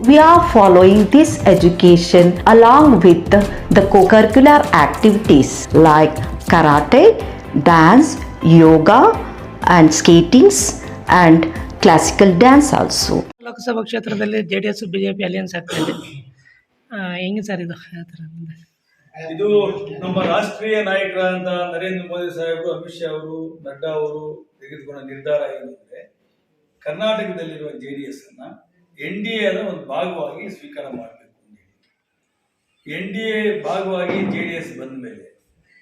We are following this education along with the, the co-curricular activities like karate, dance, yoga and skatings and classical dance also. Lok Sabha ಕ್ಷೇತ್ರದಲ್ಲಿ J D S B J P alliance ಆಗ್ತಾ ಇದೆ ಹೆಂಗೆ sir ಇದು ಇದು ನಮ್ಮ ರಾಷ್ಟ್ರೀಯ ನಾಯಕರಾದಂತಹ ನರೇಂದ್ರ ಮೋದಿ ಸಾಹೇಬರು ಅಮಿತ್ ಶಾ ಅವರು ನಡ್ಡಾ ಅವರು ತೆಗೆದುಕೊಂಡ ನಿರ್ಧಾರ ಏನಂದ್ರೆ ಕರ್ನಾಟಕದಲ್ಲಿರುವ ಜೆ ಡಿ ಎಸ್ ಅನ್ನ ಎನ್ ಡಿ ಎನ ಒಂದು ಭಾಗವಾಗಿ ಸ್ವೀಕಾರ ಮಾಡಬೇಕು ಎನ್ ಡಿ ಎ ಭಾಗವಾಗಿ ಜೆ ಡಿ ಎಸ್ ಬಂದ ಮೇಲೆ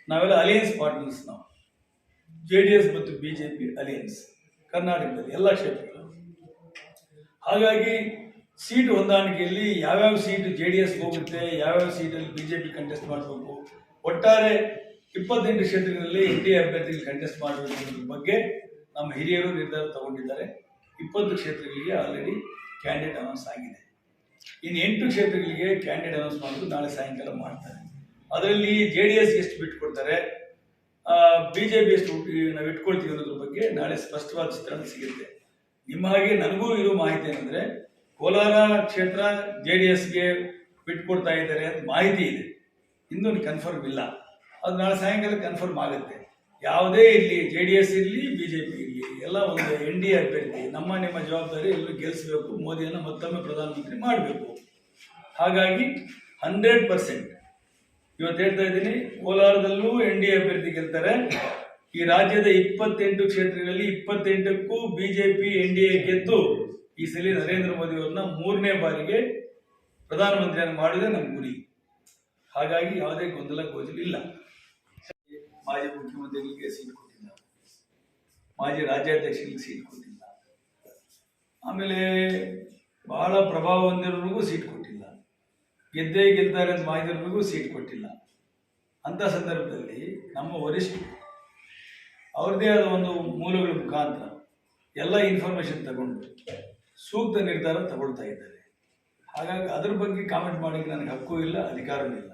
ನಾವೆಲ್ಲ ಅಲಿಯನ್ಸ್ ಪಾರ್ಟ್ನರ್ಸ್ ನಾವು. ಜೆ ಡಿ ಎಸ್ ಮತ್ತು ಬಿ ಜೆ ಪಿ ಅಲಿಯನ್ಸ್ ಕರ್ನಾಟಕದಲ್ಲಿ ಎಲ್ಲ ಕ್ಷೇತ್ರಗಳು. ಹಾಗಾಗಿ ಸೀಟ್ ಹೊಂದಾಣಿಕೆಯಲ್ಲಿ ಯಾವ್ಯಾವ ಸೀಟ್ ಜೆ ಡಿ ಎಸ್ ಹೋಗುತ್ತೆ, ಯಾವ್ಯಾವ ಸೀಟಲ್ಲಿ ಬಿ ಜೆ ಪಿ ಕಂಟೆಸ್ಟ್ ಮಾಡಬೇಕು, ಒಟ್ಟಾರೆ ಇಪ್ಪತ್ತೆಂಟು ಕ್ಷೇತ್ರಗಳಲ್ಲಿ ಎನ್ ಡಿ ಎ ಅಭ್ಯರ್ಥಿಗಳು ಕಂಟೆಸ್ಟ್ ಮಾಡಬೇಕು ಬಗ್ಗೆ ನಮ್ಮ ಹಿರಿಯರು ನಿರ್ಧಾರ ತಗೊಂಡಿದ್ದಾರೆ. ಇಪ್ಪತ್ತು ಕ್ಷೇತ್ರಗಳಿಗೆ ಆಲ್ರೆಡಿ ಕ್ಯಾಂಡಿಡೇಟ್ ಅನೌನ್ಸ್ ಆಗಿದೆ. ಇನ್ನು ಎಂಟು ಕ್ಷೇತ್ರಗಳಿಗೆ ಕ್ಯಾಂಡಿಡೇಟ್ ಅನೌನ್ಸ್ ಮಾಡಿದ್ರು ನಾಳೆ ಸಾಯಂಕಾಲ ಮಾಡ್ತಾರೆ. ಅದರಲ್ಲಿ ಜೆ ಡಿ ಎಸ್ ಎಷ್ಟು ಬಿಟ್ಕೊಡ್ತಾರೆ ಬಿ ಜೆ ಪಿ ಎಷ್ಟು ನಾವು ಇಟ್ಕೊಳ್ತೀವಿ ಅನ್ನೋದ್ರ ಬಗ್ಗೆ ನಾಳೆ ಸ್ಪಷ್ಟವಾದ ಚಿತ್ರಣ ಸಿಗುತ್ತೆ. ನಿಮ್ಮ ಹಾಗೆ ನನಗೂ ಇರೋ ಮಾಹಿತಿ ಏನಂದ್ರೆ, ಕೋಲಾರ ಕ್ಷೇತ್ರ ಜೆ ಡಿ ಎಸ್ಗೆ ಬಿಟ್ಕೊಡ್ತಾ ಇದ್ದಾರೆ ಅಂತ ಮಾಹಿತಿ ಇದೆ. ಇನ್ನೂ ಕನ್ಫರ್ಮ್ ಇಲ್ಲ. ಅದು ನಾಳೆ ಸಾಯಂಕಾಲ ಕನ್ಫರ್ಮ್ ಆಗುತ್ತೆ. ಯಾವುದೇ ಇರಲಿ ಜೆ ಡಿ ಎಸ್ ಇರಲಿ ಬಿ ಜೆ ಪಿ ಎಲ್ಲ ಒಂದು ಎನ್ ಡಿ ಎ ಅಭ್ಯರ್ಥಿ, ನಮ್ಮ ನಿಮ್ಮ ಜವಾಬ್ದಾರಿ ಎಲ್ಲರೂ ಗೆಲ್ಲಿಸಬೇಕು ಮೋದಿಯನ್ನು ಮತ್ತೊಮ್ಮೆ ಪ್ರಧಾನಮಂತ್ರಿ ಮಾಡಬೇಕು. ಹಾಗಾಗಿ ಹಂಡ್ರೆಡ್ ಪರ್ಸೆಂಟ್. ಇವತ್ತು ಹೇಳ್ತಾ ಇದ್ದೀನಿ, ಕೋಲಾರದಲ್ಲೂ ಎನ್ ಡಿ ಅಭ್ಯರ್ಥಿ ಗೆಲ್ತಾರೆ. ಈ ರಾಜ್ಯದ ಇಪ್ಪತ್ತೆಂಟು ಕ್ಷೇತ್ರಗಳಲ್ಲಿ ಇಪ್ಪತ್ತೆಂಟಕ್ಕೂ ಬಿಜೆಪಿ ಎನ್ ಡಿ ಎ ಗೆದ್ದು ಈ ಸಲ ನರೇಂದ್ರ ಮೋದಿ ಅವರನ್ನ ಮೂರನೇ ಬಾರಿಗೆ ಪ್ರಧಾನಮಂತ್ರಿಯನ್ನು ಮಾಡೋದೇ ನಮ್ಮ ಗುರಿ. ಹಾಗಾಗಿ ಯಾವುದೇ ಗೊಂದಲ ಗೋಜಲಿಲ್ಲ ಮಾಜಿ ಮುಖ್ಯಮಂತ್ರಿಗಳಿಗೆ ಸೀಟ್ ಮಾಜಿ ರಾಜ್ಯಾಧ್ಯಕ್ಷರಿಗೆ ಸೀಟ್ ಕೊಟ್ಟಿಲ್ಲ. ಆಮೇಲೆ ಬಹಳ ಪ್ರಭಾವ ಹೊಂದಿರೋರಿಗೂ ಸೀಟ್ ಕೊಟ್ಟಿಲ್ಲ. ಗೆದ್ದೇ ಗೆಲ್ತಾರೆ ಅಂತ ಮಾಹಿತಿಯವ್ರಿಗೂ ಸೀಟ್ ಕೊಟ್ಟಿಲ್ಲ. ಅಂಥ ಸಂದರ್ಭದಲ್ಲಿ ನಮ್ಮ ವರಿಷ್ಠರು ಅವ್ರದ್ದೇ ಆದ ಒಂದು ಮೂಲಗಳ ಮುಖಾಂತರ ಎಲ್ಲ ಇನ್ಫಾರ್ಮೇಷನ್ ತಗೊಂಡು ಸೂಕ್ತ ನಿರ್ಧಾರ ತಗೊಳ್ತಾ ಇದ್ದಾರೆ. ಹಾಗಾಗಿ ಅದ್ರ ಬಗ್ಗೆ ಕಾಮೆಂಟ್ ಮಾಡೋಕ್ಕೆ ನನಗೆ ಹಕ್ಕು ಇಲ್ಲ ಅಧಿಕಾರವೂ ಇಲ್ಲ.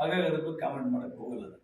ಹಾಗಾಗಿ ಅದ್ರ ಬಗ್ಗೆ ಕಾಮೆಂಟ್ ಮಾಡೋಕ್ಕೆ ಹೋಗಲ್ಲ.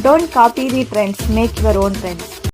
Don't copy the trends, make your own trends.